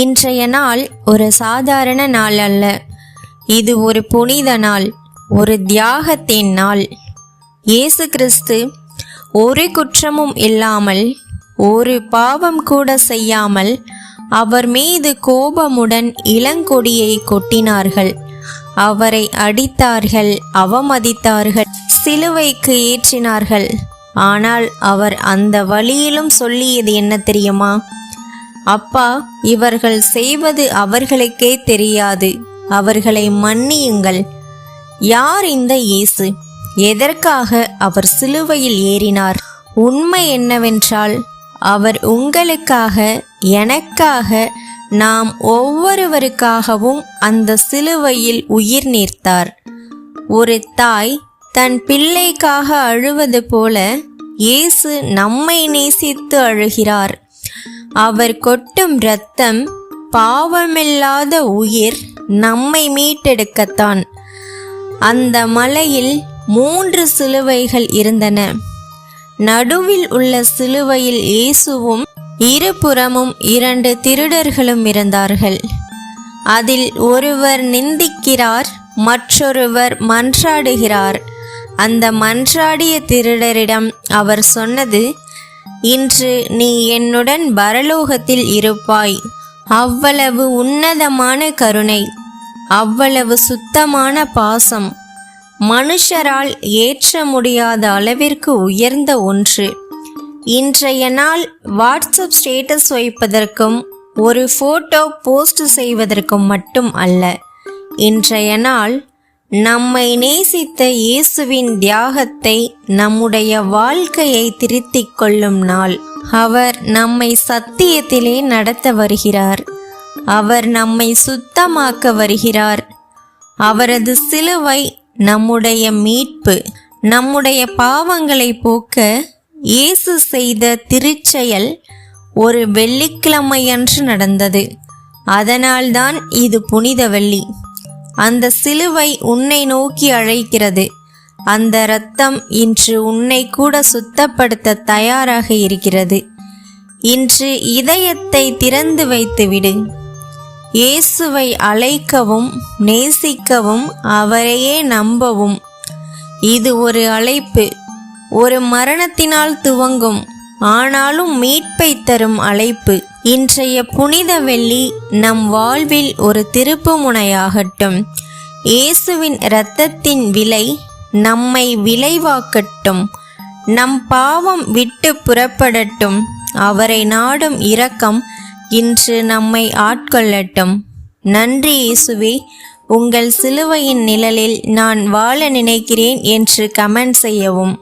இன்றைய நாள் ஒரு சாதாரண நாள் அல்ல. இது ஒரு புனித நாள் ஒரு தியாகத்தின் நாள். இயேசு கிறிஸ்து ஒரு குற்றமும் இல்லாமல் ஒரு பாவம் கூட செய்யாமல் அவர் மீது கோபமுடன் இளங்கொடியை கொட்டினார்கள். அவரை அடித்தார்கள் அவமதித்தார்கள் சிலுவைக்கு ஏற்றினார்கள். ஆனால் அவர் அந்த வழியிலும் சொல்லியது என்ன தெரியுமா? அப்பா இவர்கள் செய்வது அவர்களுக்கே தெரியாது. அவர்களை மன்னியுங்கள். யார் இந்த இயேசு? எதற்காக அவர் சிலுவையில் ஏறினார்? உண்மை என்னவென்றால் அவர் உங்களுக்காக எனக்காக நாம் ஒவ்வொருவருக்காகவும் அந்த சிலுவையில் உயிர் நீர்த்தார். ஒரு தாய் தன் பிள்ளைக்காக அழுவது போல இயேசு நம்மை நேசித்து அழுகிறார். அவர் கொட்டும் இரத்தம் பாவமில்லாத உயிர் நம்மை மீட்டெடுக்கத்தான். அந்த மலையில் மூன்று சிலுவைகள் இருந்தன. நடுவில் உள்ள சிலுவையில் இயேசுவும் இருபுறமும் இரண்டு திருடர்களும் இருந்தார்கள். அதில் ஒருவர் நிந்திக்கிறார் மற்றொருவர் மன்றாடுகிறார். அந்த மன்றாடிய திருடரிடம் அவர் சொன்னது இன்று நீ என்னுடன் பரலோகத்தில் இருப்பாய். அவ்வளவு உன்னதமான கருணை. அவ்வளவு சுத்தமான பாசம். மனுஷரால் ஏற்ற முடியாத அளவிற்கு உயர்ந்த ஒன்று. இன்றைய நாள் வாட்ஸ்அப் ஸ்டேட்டஸ் வைப்பதற்கும் ஒரு ஃபோட்டோ போஸ்ட் செய்வதற்கும் மட்டும் அல்ல. இன்றைய நாள் நம்மை நேசித்த இயேசுவின் தியாகத்தை நம்முடைய வாழ்க்கையை திருத்திக் கொள்ளும் நாள். அவர் நம்மை சத்தியத்திலே நடத்த வருகிறார். அவர் நம்மை சுத்தமாக்க வருகிறார். அவரது சிலுவை நம்முடைய மீட்பு நம்முடைய பாவங்களை போக்க இயேசு செய்த திருச்செயல் ஒரு வெள்ளிக்கிழமையன்று நடந்தது. அதனால்தான் இது புனித வெள்ளி. அந்த சிலுவை உன்னை நோக்கி அழைக்கிறது. அந்த இரத்தம் இன்று உன்னை கூட சுத்தப்படுத்த தயாராக இருக்கிறது. இன்று இதயத்தை திறந்து வைத்துவிடு. இயேசுவை அழைக்கவும் நேசிக்கவும் அவரையே நம்பவும். இது ஒரு அழைப்பு. ஒரு மரணத்தினால் துவங்கும் ஆனாலும் மீட்பை தரும் அழைப்பு. இன்றைய புனித வெள்ளி நம் வாழ்வில் ஒரு திருப்பு முனையாகட்டும் இயேசுவின் இரத்தத்தின் விலை நம்மை விளைவாக்கட்டும். நம் பாவம் விட்டு புறப்படட்டும். அவரை நாடும் இரக்கம் இன்று நம்மை ஆட்கொள்ளட்டும். நன்றி இயேசுவே உங்கள் சிலுவையின் நிழலில் நான் வாழ நினைக்கிறேன் என்று கமெண்ட் செய்யவும்.